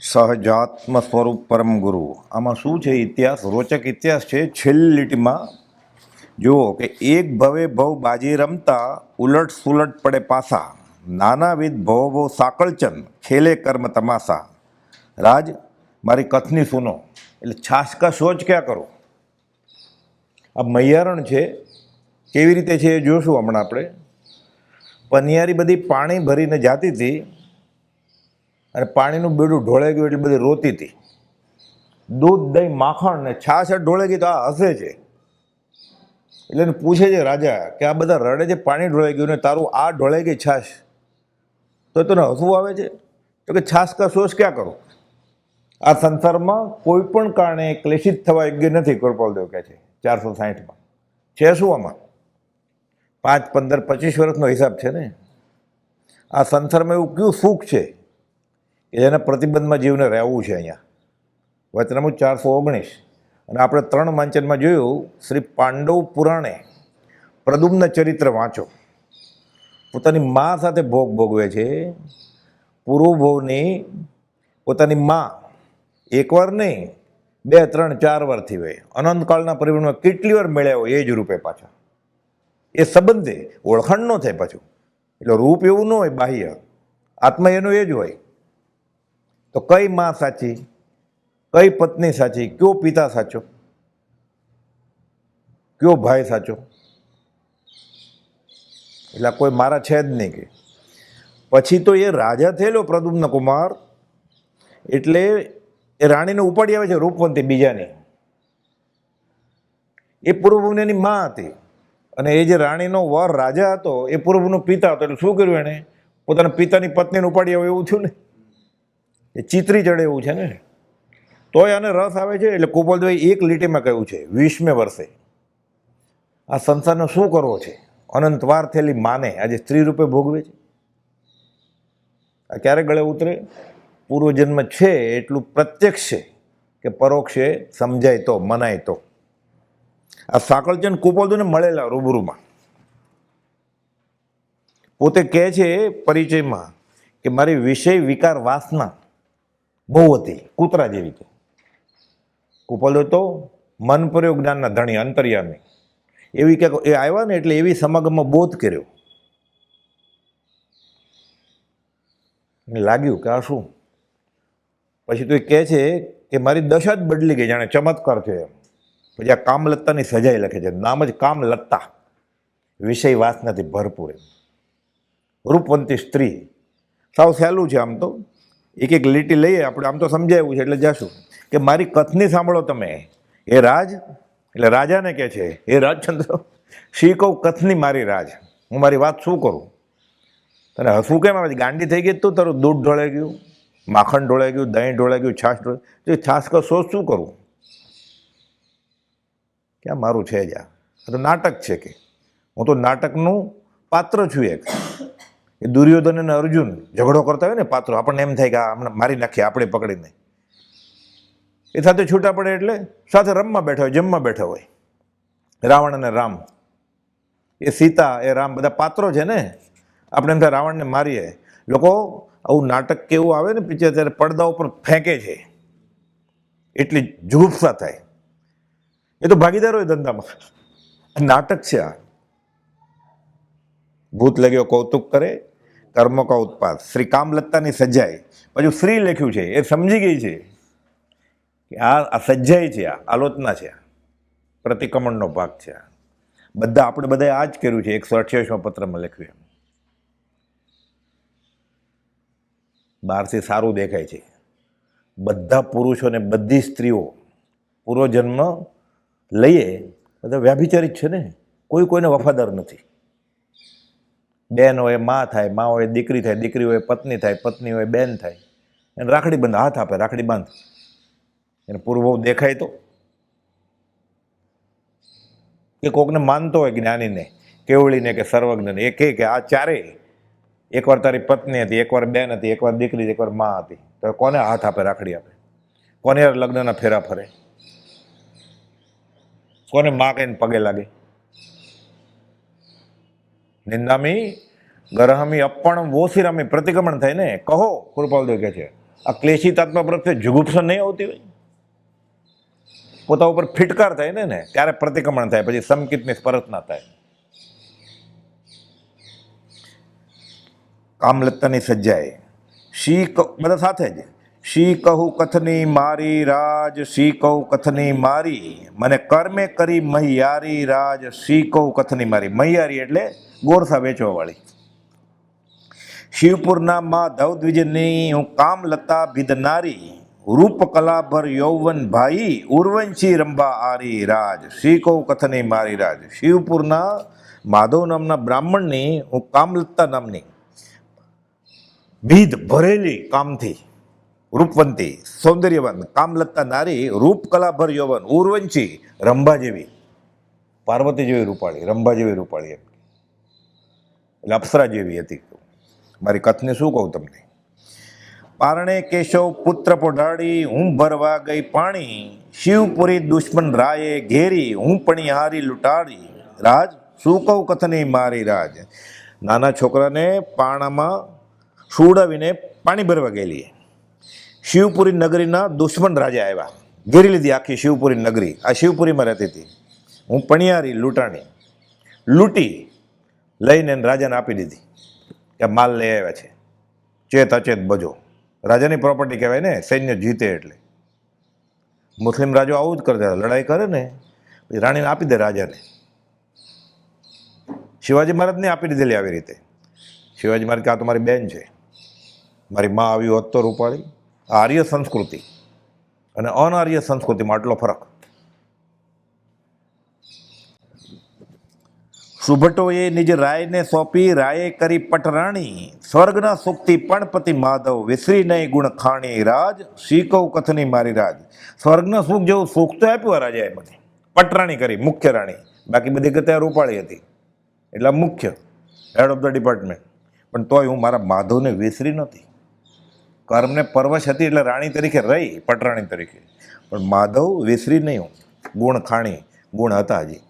સહજાત્મ સ્વરૂપ પરમ ગુરુ. આમાં શું છે ઇતિહાસ? રોચક ઇતિહાસ છે. છેલ્લી લીટીમાં જુઓ કે એક ભવે ભવ બાજી રમતા, ઉલટ સુલટ પડે પાસા. નાનાવિધ ભવ ભવ સાકળચંદ, ખેલે કર્મ તમાસા. રાજ, મારી કથની સુનો. એટલે છાસ કા ક્યાં કરો? આ મૈયારણ છે. કેવી રીતે છે એ જોશું હમણાં આપણે. પનિયારી બધી પાણી ભરીને જાતી હતી. અને પાણીનું બેડું ઢોળાઈ ગયું એટલે બધી રોતી હતી. દૂધ, દહીં, માખણ ને છાશ ઢોળાઈ ગઈ તો આ હસે છે. એટલે એને પૂછે છે રાજા કે આ બધા રડે છે, પાણી ઢોળાઈ ગયું ને તારું આ ઢોળાઈ ગઈ છાશ. તો તને હસવું આવે છે? તો કે છાશ કા સોસ ક્યાં કરું? આ સંસારમાં કોઈ પણ કારણે ક્લેશિત થવા યોગ્ય નથી કૃપાલદેવ કહે છે, ચારસો સાહીઠમાં. છે શું આમાં? પાંચ, પંદર, પચીસ વર્ષનો હિસાબ છે ને? આ સંસારમાં એવું કયું સુખ છે? કે જેના પ્રતિબંધમાં જીવને રહેવું છે અહીંયા. વચનામું ચારસો ઓગણીસ. અને આપણે ત્રણ વાંચનમાં જોયું, શ્રી પાંડવ પુરાણે પ્રદુમ્ન ચરિત્ર વાંચો. પોતાની મા સાથે ભોગ ભોગવે છે. પૂર્વભોગની પોતાની મા એકવાર નહીં, બે, ત્રણ, ચાર વારથી હોય અનંતકાળના પરિવારમાં કેટલી વાર મળ્યા હોય એ જ રૂપે પાછા. એ સંબંધે ઓળખાણ ન થાય પાછું. એટલે રૂપ એવું ન હોય, બાહ્ય. આત્મા એનો એ જ હોય. તો કઈ માં સાચી? કઈ પત્ની સાચી? કયો પિતા સાચો? કયો ભાઈ સાચો? એટલે કોઈ મારા છે જ નહીં કે. પછી તો એ રાજા થયેલો પ્રદુમ્ન કુમાર, એટલે એ રાણીને ઉપાડી આવે છે રૂપવંતી બીજાની. એ પૂર્વભૂમિની માં હતી. અને એ જે રાણીનો વર રાજા હતો, એ પૂર્વનો પિતા હતો. એટલે શું કર્યું એણે? પોતાના પિતાની પત્નીને ઉપાડી આવે એવું થયું ને? એ ચિત્રી ચડે એવું છે ને? તોય આને રસ આવે છે, એટલે કુપલદેવે એક લીટીમાં કહ્યું છે વીસમે વર્ષે. આ સંસારનો શું કરવો છે? અનંતવાર થયેલી માને આજે સ્ત્રી રૂપે ભોગવે છે? આ ક્યારે ગળે ઉતરે? પૂર્વજન્મ છે એટલું પ્રત્યક્ષ છે કે પરોક્ષે સમજાય તો, મનાય તો. આ સાંકળચંદ કુપોલદુને મળેલા રૂબરૂમાં. પોતે કહે છે પરિચયમાં કે મારી વિષય વિકાર વાસના બહુ હતી કૂતરા જેવી છે કુપોલદો તો મનપ્રયોગ જ્ઞાનના ધણી, અંતર્યામી. એવી કે એ આવ્યા ને એટલે એવી સમાગમમાં બોધ કર્યો. લાગ્યું કે આ શું? પછી તો એ કહે છે કે મારી દશા જ બદલી ગઈ, જાણે ચમત્કાર છે એમ. પછી આ કામલત્તાની સજાઈ લખે છે. નામ જ કામલત્તા વિષય વાસનાથી ભરપૂર એમ. રૂપવંતી સ્ત્રી. સાવ સહેલું છે આમ તો. એક એક લીટી લઈએ, આપણે આમ તો સમજાયું છે, એટલે જશું. કે મારી કથની સાંભળો તમે. એ રાજ, એટલે રાજાને કહે છે એ રાજચંદ્ર, શી કહું કથની મારી રાજ? હું મારી વાત શું કરું? તને હસવું કેમ આવે ગાંડી થઈ ગઈ તું તારું દૂધ ઢોળાઈ ગયું, માખણ ઢોળાઈ ગયું, દહીં ઢોળાઈ ગયું, છાશ ઢોળાઈ તો છાશ કો શું કરું? ક્યાં મારું છે જ? આ તો નાટક છે કે. હું તો નાટકનું પાત્ર છું એક. એ દુર્યોધન અને અર્જુન ઝઘડો કરતા હોય ને પાત્રો, આપણને એમ થાય કે આપણે મારી નાખીએ આપણે પકડીને એ સાથે છૂટા પડે એટલે સાથે રમવા બેઠા હોય, જમવા બેઠા હોય. રાવણ અને રામ. એ સીતા, એ રામ બધા પાત્રો છે ને, આપણે એમ થાય રાવણને મારીએ. લોકો આવું નાટક કેવું આવે ને પિક્ચર ત્યારે પડદા ઉપર ફેંકે છે. એટલી જુગુપ્સા થાય. એ તો ભાગીદાર હોય ધંધામાં. નાટક છે આ. ભૂત લગ્યો, કૌતુક કરે, કર્મ કા ઉત્પાદ શ્રી કામલત્તાની સજાઈ. પછી શ્રી લખ્યું છે, એ સમજી ગઈ છે કે આ સજ્જાઈ છે, આ આલોચના છે પ્રતિક્રમણનો ભાગ છે બધા, આપણે બધાએ આ જ કર્યું છે, એકસો અઠ્યાવીસમાં પત્રમાં લખ્યું એમ. બહારથી સારું દેખાય છે. બધા પુરુષોને બધી સ્ત્રીઓ પૂર્વજન્મ લઈએ, બધા વ્યાભિચારિત છે ને. કોઈ કોઈને વફાદાર નથી. બેન હોય મા થાય મા હોય દીકરી થાય દીકરી હોય પત્ની થાય પત્ની હોય બેન થાય. એને રાખડી બંધ, હાથ આપે, રાખડી બાંધ. એને પૂર્વ દેખાય તો. કે કોકને માનતો હોય જ્ઞાનીને કેવળીને, કે સર્વજ્ઞને. એ કહે કે આ ચારેય એકવાર તારી પત્ની હતી, એકવાર બેન હતી, એકવાર દીકરી, એકવાર મા હતી. તો કોને હાથ આપે, રાખડી આપે? કોને લગ્નના ફેરા ફરે? કોને મા કહીને પગે લાગે? નિંદામી, ગરહમી અપણ વોસિરામી પ્રતિક્રમણ થાય ને કહો, કૃપાલદેવ કહે છે, આ ક્લેશિતાત્મા પ્રત્યે જુગુપ્સા નહીં આવતી હોય? પોતા ઉપર ફિટકાર થાય ને ને ત્યારે પ્રતિક્રમણ થાય, પછી સમકિતની સ્પર્શ ના થાય. કામલત્તાની સજ્જાએ શી બધા સાથે જ શી કહું કથની મારી રાજ, શી કહું કથની મારી? મને કર્મે કરી મહિયારી રાજ, શી કહું કથની મારી? મહિયારી એટલે ગોરસા વેચવાવાળી. શિવપુરના માં ધવદ્વિજની હું કામલતા ભીદનારી. રૂપ કલાભર યૌવન ભાઈ, ઉર્વંશી રંભા આરી રાજ, શી કહું કથની મારી રાજ? શિવપુરના માધવ નામના બ્રાહ્મણની હું કામલતા નામની. ભીદ ભરેલી કામથી રૂપવંતી, સૌંદર્યવાન, કામલતા નારી રૂપકલાભર યૌવન ઉર્વંશી રંભા જેવી પાર્વતી જેવી રૂપાળી રંભા જેવી રૂપાળી એમ. એટલે અપ્સરા જેવી હતી. મારી કથને શું કહું તમને? પારણે કેશવ પુત્ર પોઢાડી, હું ભરવા ગઈ પાણી. શિવપુરી દુશ્મન રાયે ઘેરી, હું પણિહારી લૂંટાડી. રાજ, શું કહું કથની મારી રાજ? નાના છોકરાને પાણામાં સુડાવીને પાણી ભરવા ગયેલી. શિવપુરી નગરીના દુશ્મન રાજા આવ્યા. ઘેરી લીધી આખી શિવપુરી નગરી. આ શિવપુરીમાં રહેતી હતી. હું પણિયારી લૂંટાણી લૂંટી લઈને રાજાને આપી દીધી કે માલ લઈ આવ્યા છે. ચેત અચેત બજો. રાજાની પ્રોપર્ટી કહેવાય ને, સૈન્ય જીતે એટલે. મુસ્લિમ રાજો આવું જ કરતા લડાઈ કરે ને રાણીને આપી દે રાજાને. શિવાજી મહારાજને આપી દીધેલી આવી રીતે. શિવાજી મહારાજ કે આ તો મારી બેન છે. મારી મા આવી હોત તો રૂપાળી. આર્ય સંસ્કૃતિ અને અનાર્ય સંસ્કૃતિમાં આટલો ફરક. સુભટોએ નિજ રાયને સોંપી, રાયે કરી પટરાણી. સ્વર્ગના સુખથી પણપતિ માધવ વિસરી નહીં ગુણ ખાણી રાજ શીકવ કથની મારી રાજ. સ્વર્ગના સુખ જેવું સુખ તો આપ્યું રાજા રાજાએ મને પટરાણી કરી, મુખ્ય રાણી. બાકી બધી ગત્યા રૂપાળી હતી. એટલે મુખ્ય હેડ ઓફ ધ ડિપાર્ટમેન્ટ પણ તોય હું મારા માધવને વિસરી નહોતી. કર્મને પરવશ હતી એટલે રાણી તરીકે રહી, પટરાણી તરીકે. પણ માધવ વિસરી નહીં, ગુણ ખાણી, ગુણ હતા હજી.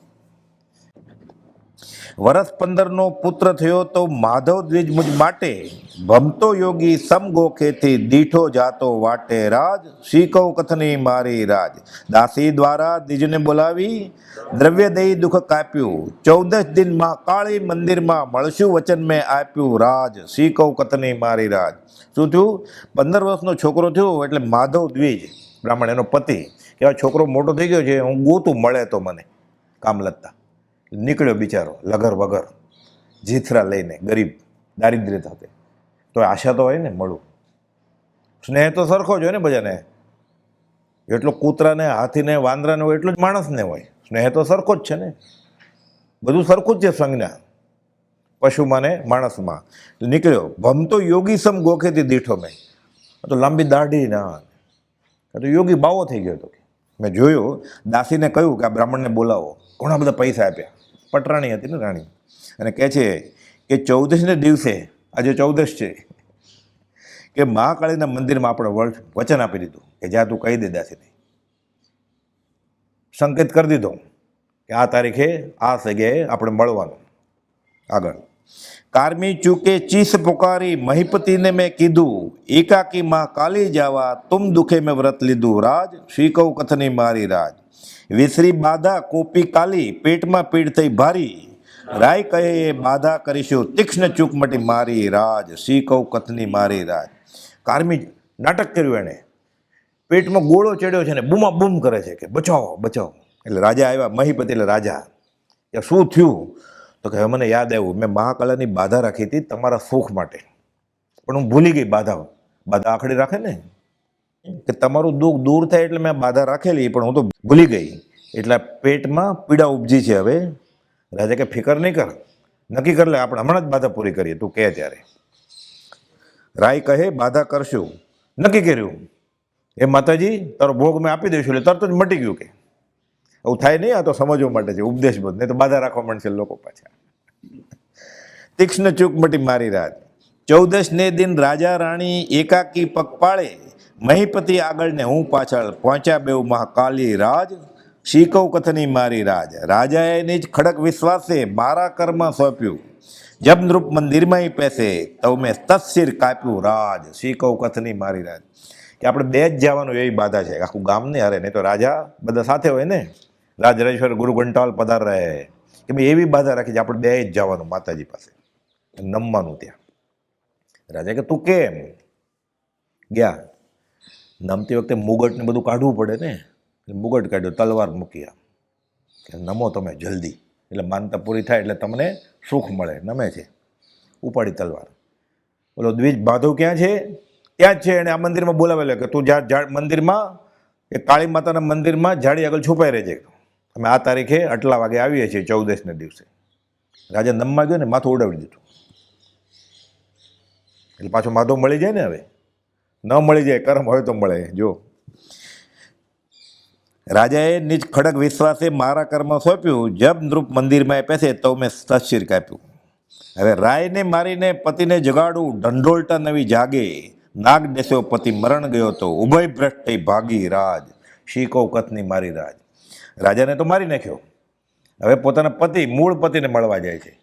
વરસ પંદરનો પુત્ર થયો તો માધવ દ્વિજ મુજ માટે ભમતો યોગી સમગોખેથી દીઠો જાતો વાટે રાજ. શીકવ કથની મારી રાજ. દાસી દ્વારા દ્વિજને બોલાવી, દ્રવ્ય દઈ દુઃખ કાપ્યું. ચૌદસ દિન મહાકાળી મંદિરમાં મળશું વચન મેં આપ્યું રાજ. શીકવ કથની મારી રાજ. શું થયું? પંદર વર્ષનો છોકરો થયો એટલે માધવ દ્વિજ, બ્રાહ્મણ એનો પતિ કે છોકરો મોટો થઈ ગયો છે, હું ગોતું મળે તો મને કામલત્તા નીકળ્યો બિચારો, લગર વગર જીથરા લઈને, ગરીબ, દારિદ્ર્ય સાથે. તો આશા તો હોય ને મળું. સ્નેહ તો સરખો જ હોય ને બધાને. એટલો કૂતરાને, હાથીને, વાંદરાને હોય એટલો જ માણસને હોય. સ્નેહ તો સરખો જ છે ને. બધું સરખું જ છે સંજ્ઞા. પશુમાં ને માણસમાં. નીકળ્યો. ભમતો યોગી સમ ગોખેથી દીઠો મેં. તો લાંબી દાઢી ના તો યોગી બાવો થઈ ગયો હતો મેં જોયું, દાસીને કહ્યું કે આ બ્રાહ્મણને બોલાવો. ઘણા બધા પૈસા આપ્યા. પટરાણી હતી ને રાણી. અને કહે છે કે ચૌદશને દિવસે આજે ચૌદશ છે, કે મહાકાળીના મંદિરમાં આપણે વચન આપી દીધું કે જ્યાં તું કહી દે દાસીને સંકેત કરી દીધો કે આ તારીખે, આ જગ્યાએ આપણે મળવાનું. આગળ. કારમી ચૂકે ચીસ પુકારી, મહિપતિને મેં કીધું એકાકીમાં કાલી જાવા, તુમ દુખે મેં વ્રત લીધું, રાજ શ્રી કૌ કથની મારી રાજ. વિસરી બાધા, કોપી કાલી, પેટમાં પીડ થઈ ભારી. રાય કહે, એ બાધા કરીશું. તીક્ષ્ણ ચૂક મટી મારી રાજ સી શીકવ કથની મારી રાજ. કારમી નાટક કર્યું એણે. પેટમાં ગોળો ચડ્યો છે ને, બૂમા બૂમ કરે છે કે, બચાવો બચાવો. એટલે રાજા આવ્યા, મહીપતિ એટલે રાજા. કે, શું થયું? તો કે મને યાદ આવ્યું, મેં મહાકાલાની બાધા રાખી હતી તમારા સુખ માટે. પણ હું ભૂલી ગઈ બાધા બાધા આખડી રાખે ને? કે તમારું દુઃખ દૂર થાય એટલે મેં બાધા રાખેલી, પણ હું તો ભૂલી ગઈ. એટલે પેટમાં પીડા ઉપજી છે હવે. રાજા કે, ફિકર નહીં કર. નક્કી કરી લે, આપણે હમણાં જ બાધા પૂરી કરીએ. તું કહે ત્યારે. રાય કહે, બાધા કરશું. નક્કી કર્યું. એ માતાજી, તારો ભોગ મેં આપી દઈશું, એટલે તરત જ મટી ગયું કે. એવું થાય નહીં, આ તો સમજવા માટે છે, ઉપદેશ બધું. નહીં તો બાધા રાખવા માંડશે લોકો પાછા. તીક્ષ્ણ ચૂક મટી મારી રાત. ચૌદશ ને દિન રાજા રાણી એકાકી પગ પાળે મહીપતિ આગળ ને હું પાછળ પહોંચ્યા બેઉ મહાકાલી રાજ શીકવ કથની મારી રાજ. રાજાએ નિજ ખડક વિશ્વાસે મારા કર્મ સોંપ્યું. જમનૃપ મંદિરમાં પેસે તવ મેં તત્સિર કાપ્યું રાજ શીકવ કથની મારી રાજ. કે આપણે બે જ જવાનું એવી બાધા છે, આખું ગામ નહીં હારે, નહીં તો રાજા બધા સાથે હોય ને? રાજરાજેશ્વર ગુરુ ઘંટાલ પધાર રહે. કે ભાઈ એવી બાધા રાખી છે, આપણે બે જ જવાનું માતાજી પાસે. નમવાનું ત્યાં. રાજા કે, તું કેમ? ગયા. નમતી વખતે મુગટને બધું કાઢવું પડે ને? મુગટ કાઢ્યો, તલવાર મૂકી આમ. કે નમો તમે જલ્દી. એટલે માનતા પૂરી થાય એટલે તમને સુખ મળે, નમે છે. ઉપાડી તલવાર. બોલો, દ્વિજ માધવ ક્યાં છે? ત્યાં જ છે એણે આ મંદિરમાં બોલાવેલો કે તું જા મંદિરમાં, એ કાળી માતાના મંદિરમાં ઝાડી આગળ છુપાઈ રહેજે. અમે આ તારીખે આટલા વાગે આવીએ છીએ, ચૌદસને દિવસે. રાજા નમમાં ગયો ને, માથું ઉડાવી દીધું. એટલે પાછો માધવ મળી જાય ને હવે? ન મળી જાય, કર્મ હોય તો મળે. જો. રાજાએ નિજ ખડક વિશ્વાસે મારા કર્મ સોંપ્યું, જબ નૃપ મંદિરમાં પેસે તો મેં તસ્શીર કાપ્યું. હવે રાયને મારીને પતિને જગાડું ઢંઢોળતા નવી જાગે. નાગ દેશો પતિ મરણ ગયો તો ઉભય ભ્રષ્ટ થઈ ભાગી રાજ. શીકો કથની મારી રાજ? રાજાને તો મારી નાખ્યો. હવે પોતાના પતિ, મૂળ પતિને મળવા જાય છે.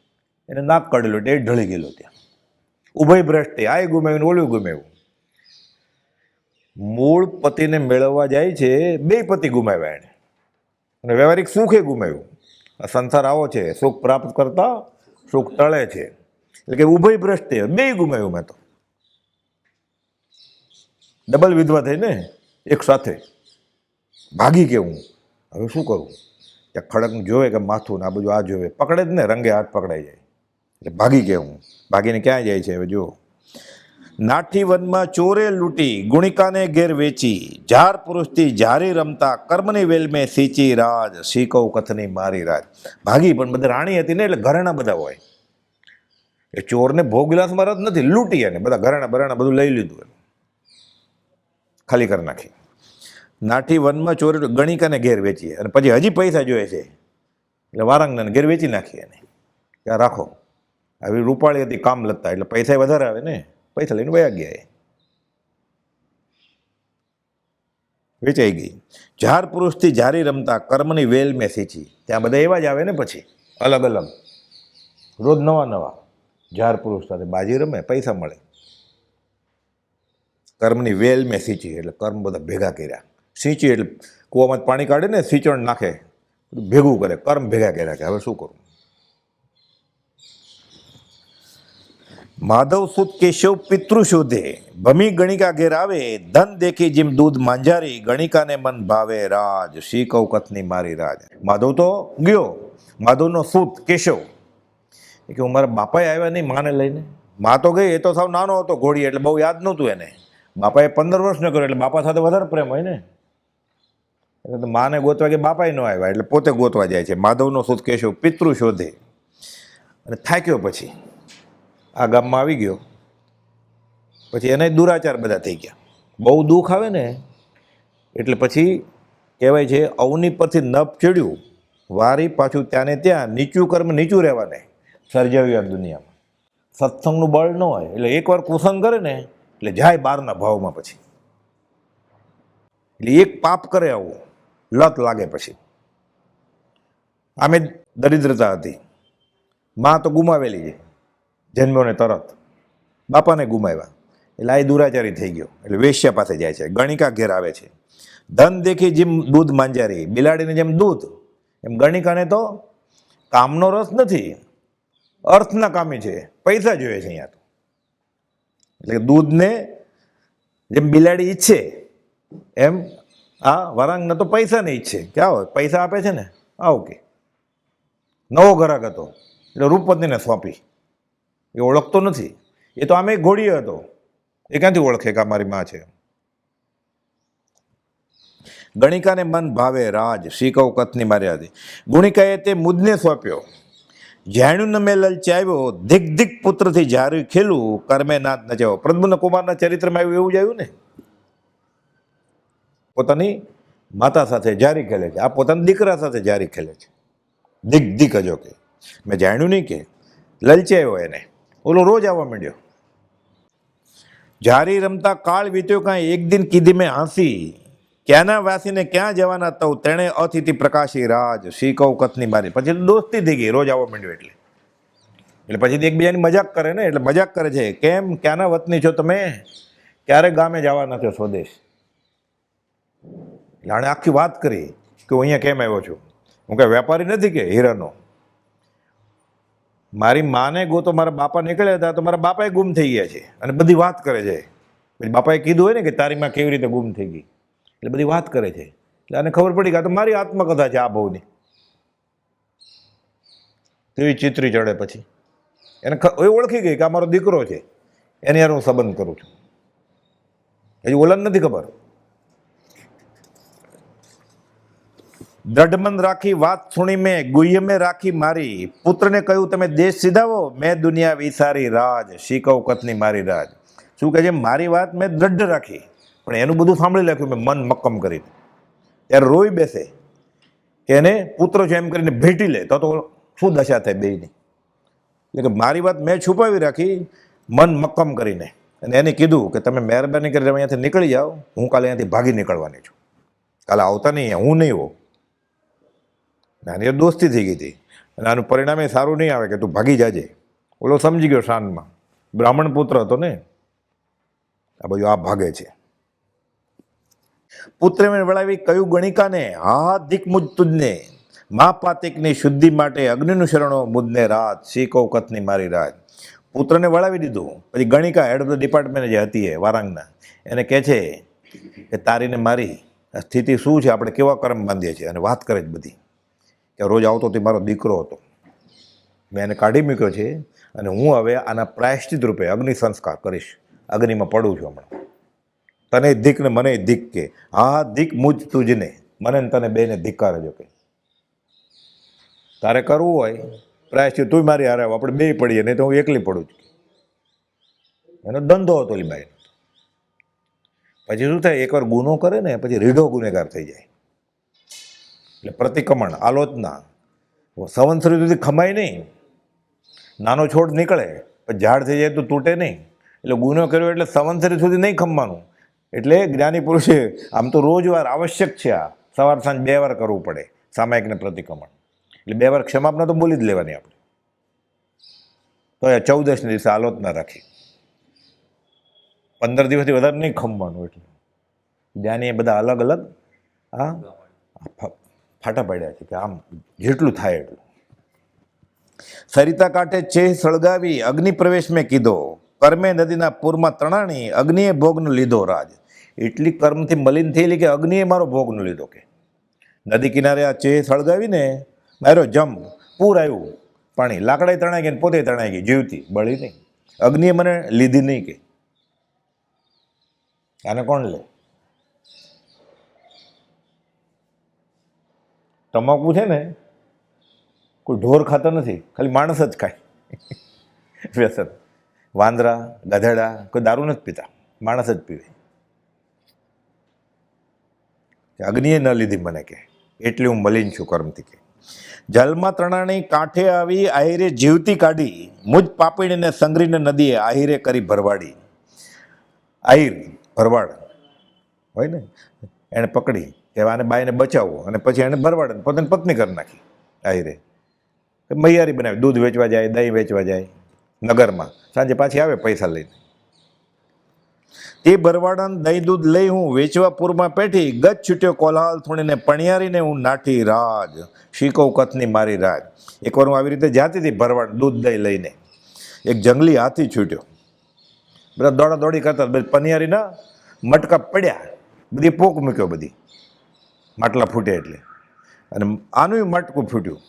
એને નાક કાઢેલો એટલે એ ઢળી ગયેલો ત્યાં. ઉભય ભ્રષ્ટ આ ગુમાવ્યું ઓલું ગુમાવ્યું. મૂળ પતિને મેળવવા જાય છે, બે પતિ ગુમાવ્યા એને. અને વ્યવહારિક સુખે ગુમાવ્યું. આ સંસાર આવો છે, સુખ પ્રાપ્ત કરતા સુખ ટળે છે. એટલે કે ઉભય ભ્રષ્ટ, બે ગુમાવ્યું મેં તો. ડબલ વિધવા થઈને એક સાથે ભાગી કેવું હવે શું કરું? ત્યાં ખડક જોવે કે માથું ને આ બધું આ જોવે. પકડે જ ને, રંગે હાથ પકડાઈ જાય. એટલે ભાગી કેવું ભાગીને ક્યાં જાય છે? હવે જુઓ. નાઠી વનમાં ચોરે લૂંટી, ગુણિકાને ઘેર વેચી ઝાર પુરુષથી ઝારી રમતા, કર્મની વેલમે સીચી રાજ શીકવ કથની મારી રાજ. ભાગી પણ બધા રાણી હતી ને એટલે ઘરેણા બધા હોય. એ ચોરને ભોગ વિલાસમાં રસ નથી, લૂંટી અને બધા ઘરેણા બરાણા બધું લઈ લીધું ખાલી કરી નાખી. નાઠી વનમાં ચોરે ગણિકાને ઘેર વેચીએ અને પછી હજી પૈસા જોઈએ છે. એટલે વારંગને ઘેર વેચી નાખીએ એને. ત્યાં રાખો. આવી રૂપાળી હતી કામ લતા એટલે પૈસા વધારે આવે ને. પૈસા લઈને વયા ગયા એ. વેચાઈ ગઈ. ઝાર પુરુષથી ઝારી રમતા કર્મની વેલ મેં ત્યાં બધા એવા જ આવે ને પછી. અલગ અલગ. રોજ નવા નવા. ઝાર પુરુષ સાથે બાજી રમે, પૈસા મળે. કર્મની વેલ મેં સિંચી એટલે કર્મ બધા ભેગા કર્યા. સિંચી એટલે કૂવામાં પાણી કાઢે ને સિંચણ નાખે. ભેગું કરે, કર્મ ભેગા કર્યા કે હવે શું કરું માધવ સુત કેશવ પિતૃ શોધે. ભમી ગણિકા ઘેર આવે, ધન દેખી જેમ દૂધ માંજારી, ગણિકાને મન ભાવે રાજ. શી કૌ કથની મારી રાજ. માધવ તો ગયો. માધવનો સૂત કેશવ. કે હું મારા બાપાએ આવ્યા નહીં માને લઈને. મા તો ગઈ, એ તો સાવ નાનો હતો ઘોડી, એટલે બહુ યાદ નહોતું એને. બાપાએ પંદર વર્ષ ન કર્યો, એટલે બાપા સાથે વધારે પ્રેમ હોય ને. એટલે તો માને ગોતવા કે બાપાએ ન આવ્યા, એટલે પોતે ગોતવા જાય છે. માધવનો સુત કેશવ પિતૃ શોધે. અને થાક્યો પછી. આ ગામમાં આવી ગયો. પછી એને દુરાચાર બધા થઈ ગયા. બહુ દુઃખ આવે ને, એટલે પછી કહેવાય છે, અવની પરથી નપ ચડ્યું. વારી પાછું ત્યાંને ત્યાં, નીચું કર્મ નીચું રહેવાને. સર્જાવ્યું આમ દુનિયામાં. સત્સંગનું બળ ન હોય, એટલે એકવાર કુસંગ કરે ને, એટલે જાય બહારના ભાવમાં પછી. એટલે એક પાપ કરે આવું, લત લાગે પછી. આમે દરિદ્રતા હતી. માં તો ગુમાવેલી છે. જન્મ્યો ને તરત. બાપાને ગુમાવ્યા. એટલે આ દુરાચારી થઈ ગયો. એટલે વેશ્યા પાસે જાય છે. ગણિકા ઘેર આવે છે. ધન દેખી જેમ દૂધ માંજારી બિલાડીને જેમ દૂધ, એમ ગણિકાને તો કામનો રસ નથી. અર્થના કામે છે. પૈસા જોઈએ છે અહીંયા તો. એટલે દૂધને જેમ બિલાડી ઈચ્છે, એમ આ વરાંગને તો પૈસા નહીં ઈચ્છે. ક્યાં હોય? પૈસા આપે છે ને? આ ઓકે. નવો ગ્રાહક હતો. એટલે રૂપપત્નીને સોંપી. એ ઓળખતો નથી. એ તો આમે ઘોડીયો હતો. એ ક્યાંથી ઓળખે કે મારી માં છે? ગણિકાને મન ભાવે રાજ શીકવ કથની હતી ગુણિકાએ તે મુદને સોંપ્યો. જાણ્યું ન મેં લલચાવ્યો ધીક ધીક પુત્રથી જાર્યું ખેલું, કર્મે નાથ નચાવ્યો પ્રદ્મુન કુમારના ચરિત્રમાં આવ્યું એવું જ આવ્યું ને? પોતાની માતા સાથે જારી ખેલે છે. આ પોતાના દીકરા સાથે જારી ખેલે છે. દીક દીક હજો કે મેં જાણ્યું નહીં કે લલચાયો એને. ઓલો રોજ આવવા માંડ્યો. જારી રમતા કાળ વીત્યો કાંઈ એક દિન કીધી મેં હાંસી. ક્યાંના વાસીને ક્યાં જવાના તવ તેણે અતિથિ પ્રકાશી રાજ, શી કહું કથની મારી પછી દોસ્તી થઈ ગઈ, રોજ આવવા માંડ્યો એટલે. એટલે પછી એકબીજાની મજાક કરે ને, એટલે મજાક કરે છે. કેમ? ક્યાંના વતની છો તમે? ક્યારે ગામે જવાના છો સ્વદેશ? એટલે આણે આખી વાત કરી કે હું અહીંયા કેમ આવ્યો છું? હું કાંઈ વેપારી નથી કે હીરાનો? મારી માને ગો તો મારા બાપા નીકળ્યા હતા, તો મારા બાપાએ ગુમ થઈ ગયા છે. અને બધી વાત કરે છે. પછી બાપાએ કીધું હોય ને કે તારી માં કેવી રીતે ગુમ થઈ ગઈ. એટલે બધી વાત કરે છે. એટલે આને ખબર પડી કે આ તો મારી આત્મકથા છે આ બહુની. તેવી ચિત્રી ચડે પછી. એને એ ઓળખી ગઈ કે આ મારો દીકરો છે. એની યાર હું સંબંધ કરું છું. હજી ઓલાને નથી ખબર. દ્રઢમન રાખી વાત સુણી મેં, ગુહ્યમે રાખી મારી. પુત્રને કહ્યું, તમે દેશ સીધાવો, મેં દુનિયા વિસારી રાજ શીખવ કથની મારી રાજ. શું કહે છે? મારી વાત મેં દ્રઢ રાખી. પણ એનું બધું સાંભળી લખ્યું, મેં મન મક્કમ કરીને. ત્યારે રોઈ બેસે કે એને પુત્ર છે એમ કરીને ભેટી લે. તો તો શું દશા થાય બેયની? એટલે કે મારી વાત મેં છુપાવી રાખી, મન મક્કમ કરીને. અને એને કીધું કે તમે મહેરબાની કરીને અહીંયાથી નીકળી જાઓ, હું કાલે અહીંયાથી ભાગી નીકળવાની છું. કાલે આવતા નહીં, હું નહીં હોઉં. નાની દોસ્તી થઈ ગઈ હતી. અને આનું પરિણામ એ સારું નહીં આવે કે તું ભાગી જાજે. ઓલો સમજી ગયો શાનમાં. બ્રાહ્મણ પુત્ર હતો ને. આ બધું આ ભાગે છે. પુત્રે મેં વળાવી કયું ગણિકાને? હા દીક મુજ તુજને મા પાતિકની શુદ્ધિ માટે અગ્નિનું શરણો મુદને રાત શીખો કથની મારી રાત પુત્રને વળાવી દીધું. પછી ગણિકા હેડ ઓફ ધ ડિપાર્ટમેન્ટ જે હતી એ, વારાંગના. એને કહે છે કે તારીને મારી. સ્થિતિ શું છે? આપણે કેવા કર્મ બાંધીએ છીએ? અને વાત કરે છે બધી. કે રોજ આવતો તે મારો દીકરો હતો. મેં એને કાઢી મૂક્યો છે અને હું હવે આના પ્રાયશ્ચિત રૂપે અગ્નિ સંસ્કાર કરીશ. અગ્નિમાં પડું છું હમણાં. તને દીક ને મને દીક કે. હા, દીક મુજ તુજને. મને ને તને બેને ધિક્કાર જો કે તારે કરવું હોય. પ્રાયશ્ચિત તું મારી હારે આપણે બે પડીએ, નહીં તો હું એકલી પડું છું એનો ધંધો હતો ઓલી બાઈ પછી શું થાય? એકવાર ગુનો કરે ને, પછી રીઢો ગુનેગાર થઈ જાય. એટલે પ્રતિક્રમણ, આલોચના. સંવત્સરી સુધી ખમાય નહીં. નાનો છોડ નીકળે, પણ ઝાડ થઈ જાય તો તૂટે નહીં. એટલે ગુનો કર્યો એટલે સંવત્સરી સુધી નહીં ખમવાનું. એટલે જ્ઞાની પુરુષે, આમ તો રોજવાર આવશ્યક છે આ. સવાર સાંજ બે વાર કરવું પડે, સામાયિકને પ્રતિક્રમણ. એટલે બે વાર ક્ષમાપના તો બોલી જ લેવાની આપણે. તો એ ચૌદસને દિવસે આલોચના રાખી. પંદર દિવસથી વધારે નહીં ખમવાનું એટલે. જ્ઞાની એ બધા અલગ અલગ ફા- ફાટા પાડ્યા છે કે આમ જેટલું થાય એટલું. સરિતા કાંઠે ચેહ સળગાવી અગ્નિ પ્રવેશ મેં કીધો, કર્મે નદીના પૂરમાં તણાણી, અગ્નિએ ભોગનો લીધો રાજ. એટલી કર્મથી મલિન થયેલી કે અગ્નિએ મારો ભોગનો લીધો કે? નદી કિનારે આ ચેહ સળગાવીને માર્યો જમ, પૂર આવ્યું. પાણી લાકડાએ તણાઈ ગઈ પોતે તણાઈ ગઈ, જીવતી, બળી નહીં. અગ્નિએ મને લીધી નહીં કે. આને કોણ લે? તમાકુ છે ને, કોઈ ઢોર ખાતા નથી, ખાલી માણસ જ ખાય. વ્યસન. વાંદરા, ગધેડા, કોઈ દારૂ નથી પીતા, માણસ જ પીવે. અગ્નિએ ન લીધી મને કે, એટલી હું મલિન છું કર્મથી કે. જલમાં તણાણી કાંઠે આવી આહિરે જીવતી કાઢી, મુજ પાપીણીને સંગરીને નદીએ આહિરે કરી ભરવાડી. આહિર, ભરવાડ. હોય ને? એણે પકડી. કે આને બાઈને બચાવો અને પછી એને ભરવાડે પોતાની પત્ની કરી નાખી આહિરે મૈયારી બનાવી, દૂધ વેચવા જાય, દહીં વેચવા જાય, નગરમાં. સાંજે પાછી આવે પૈસા લઈને. તે ભરવાડન દહીં દૂધ લઈ હું વેચવા પૂરમાં પેઠી ગજ છૂટ્યો કોલાહાલ થોડીને પણિયારીને હું નાઠી રાજ, શીખો કથની મારી રાજ. એકવાર હું આવી રીતે જાતી હતી ભરવાડ દૂધ દહીં લઈને, એક જંગલી હાથી છૂટ્યો. બધા દોડા દોડી કરતા, બધી પનિયારીના મટકા પડ્યા, બધી પોક મૂક્યો બધી. માટલા ફૂટ્યા એટલે. અને આનું મટકું ફૂટ્યું.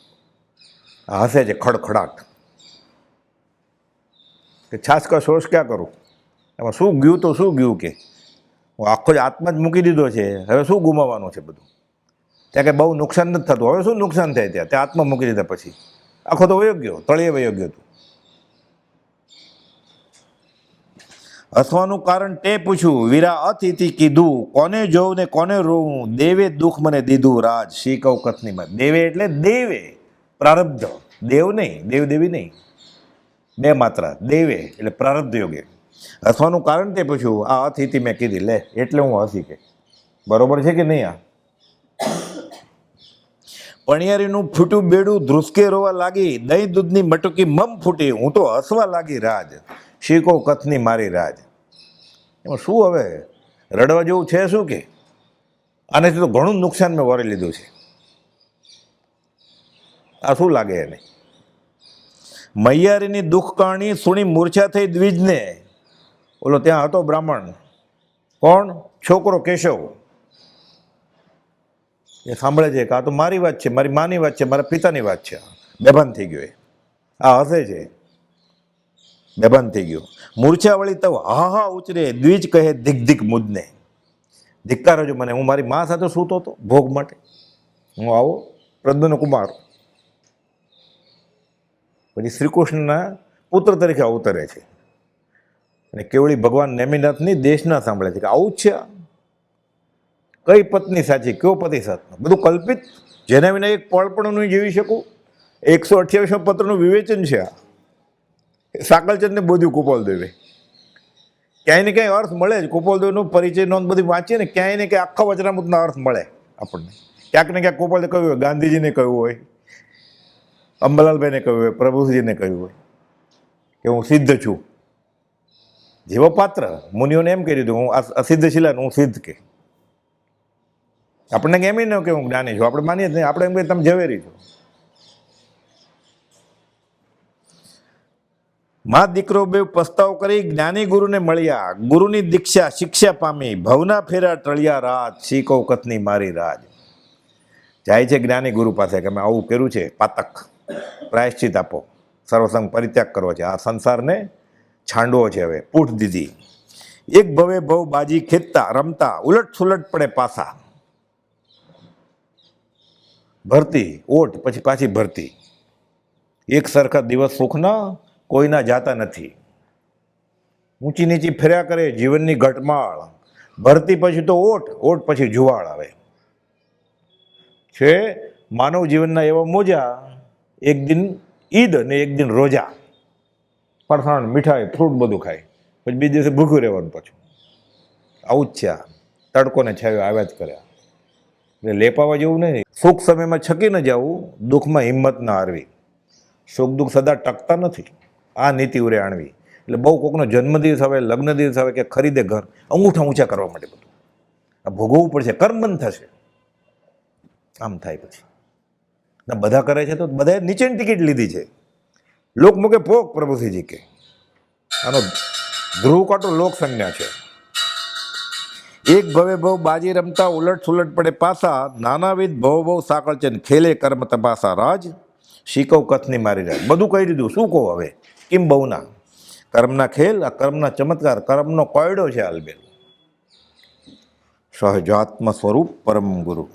હસે છે ખડખડાટ. કે છાસકા સોસ ક્યાં કરું? એમાં શું ગયું તો શું ગયું કે? હું આખો જ આત્મા જ મૂકી દીધો છે. હવે શું ગુમાવવાનું છે બધું? ત્યાં કે બહુ નુકસાન નથી થતું. હવે શું નુકસાન થાય ત્યાં? ત્યાં આત્મા મૂકી દીધા પછી. આખો તો વયો ગયો. તળિયે વયો ગયો તું. હસવાનું કારણ તે પૂછ્યું, વીરા અતિથિ કીધું, કોને જોઉં ને કોને રોવું? દેવે દુઃખ મને દીધું, રાજ શ્રી કથની માં દેવે એટલે દેવે, પ્રારબ્ધ. દેવ નહીં દેવ દેવી નહીં. બે માત્રા, દેવે એટલે પ્રારબ્ધ યોગે. હસવાનું કારણ તે પૂછ્યું, આ અતિથિ મેં કીધી, લે, એટલે હું હસી કે. બરોબર છે કે નહીં આ? પણિયારીનું ફૂટું બેડું ધ્રુસકે રોવા લાગી, દહીં દૂધની મટકી મમ ફૂટી, હું તો હસવા લાગી, રાજ શીખો કથની મારી રાજ. એમાં શું હવે? રડવા જેવું છે શું કે? આનાથી તો ઘણું નુકસાન મેં વરી લીધું છે. આ શું લાગે એને? મૈયારીની દુઃખ કહાણી સુણી મૂર્છા થઈ દ્વિજને. ઓલો ત્યાં હતો બ્રાહ્મણ. કોણ? છોકરો કેશવ. એ સાંભળે છે કે આ તો મારી વાત છે, મારી માની વાત છે, મારા પિતાની વાત છે. બેભાન થઈ ગયો એ. આ હસે છે. બેભાન થઈ ગયો. મૂર્છા વળી તવ હા હા ઉચરે દ્વિજ કહે દિક દિક મુદને. ધિક્કારો જો મને, હું મારી મા સાથે સૂતો હતો ભોગ માટે. હું આવો, પ્રદ્યુમ્ન કુમાર. પછી શ્રી કૃષ્ણના પુત્ર તરીકે અવતરે છે. અને કેવળી ભગવાન નેમિનાથની દેશના સાંભળે છે કે આવું જ છે? કઈ પત્ની સાચી, કયો પતિ સાથનો બધું કલ્પિત. જેના વિના એક પળ હું જીવી શકું. એકસો અઠ્યાવીસમાં પત્રનું વિવેચન છે આ. સાકલચંદને બધું કુપોલદેવે. ક્યાંય ને ક્યાંય અર્થ મળે જ. કુપોલદેવનો પરિચય નોંધ બધી વાંચીએ ને ક્યાંય ને ક્યાંય આખા વચનામૃતનો અર્થ મળે આપણને. ક્યાંક ને ક્યાંક કુપોલદેવ કહ્યું હોય, ગાંધીજીને કહ્યું હોય, અંબાલાલભાઈને કહ્યું હોય, પ્રભુજીને કહ્યું હોય કે હું સિદ્ધ છું. જેવો પાત્ર, મુનિઓને એમ કહી દીધું, હું અસિદ્ધ શિલા હું સિદ્ધ કે. આપણને કેમ ન કે હું જ્ઞાની છું? આપણે માનીએ જ નહીં. આપણે એમ કહીએ તમે ઝવેરી છો. માં દીકરો બે પસ્તાવ કરી જ્ઞાની ગુરુને મળ્યા. ગુરુની દીક્ષા, શિક્ષા પામી. ભવના ફેરા ટળિયા રાજ. શીખો કથની મારી રાજ. જાય છે જ્ઞાની ગુરુ પાસે કે મેં આવું કર્યું છે, પાતક. પ્રાયશ્ચિત આપો. સર્વસંગ પરિત્યાગ કરવો છે. આ સંસારને છાંડવો છે હવે. પૂઠ દીધી. એક ભવે ભવ બાજી ખેંચતા, રમતા, ઉલટ સુલટ પડે પાસા. ભરતી, ઓટ, પછી પાછી ભરતી. એક સરખા દિવસ સુખના કોઈના જાતા નથી. ઊંચી નીચી ફેર્યા કરે, જીવનની ઘટમાળ. ભરતી પછી તો ઓટ ઓટ પછી જુવાળ આવે. છે, માનવ જીવનના એવા મોજા, એક દિન ઈદ અને એક દિન રોજા. ફરસાણ મીઠાઈ, ફ્રૂટ બધું ખાય. પછી બીજે દિવસે ભૂખ્યું રહેવાનું પાછું. આવું જ છે આ તડકોને છાયો આવ્યા જ કર્યા. એટલે લેપાવા જેવું નહીં. સુખ સમયમાં છકી ન જવું, દુઃખમાં હિંમત ના હારવી. સુખ દુઃખ સદા ટકતા નથી. આ નીતિ ઉરે આણવી. એટલે બહુ કોકનો જન્મદિવસ આવે લગ્ન દિવસ આવે કે ખરીદે ઘર, અંગૂઠા ઊંચા કરવા માટે બધું. આ ભોગવવું પડશે, કર્મબંધ થશે. આમ થાય પછી. ના, બધા કરે છે તો બધાએ નીચેની ટિકિટ લીધી છે. લોક મૂકે પોક પ્રભુસિંહજી કે. આનો ધ્રુવ કાંટો લોક સંજ્ઞા છે. એક ભવે ભવ બાજી રમતા ઉલટ સુલટ પડે પાસા, નાનાવિધ ભવ ભવ સાકળચંદ ખેલે કર્મ તપાસા રાજ. શીકવ કથની મારી રાજ. બધું કહી દીધું. શું કહો હવે? કેમ બહુના કર્મના ખેલ, આ કર્મના ચમત્કાર, કર્મનો કોયડો છે આલબેલ સહજાત્મ સ્વરૂપ પરમ ગુરુ.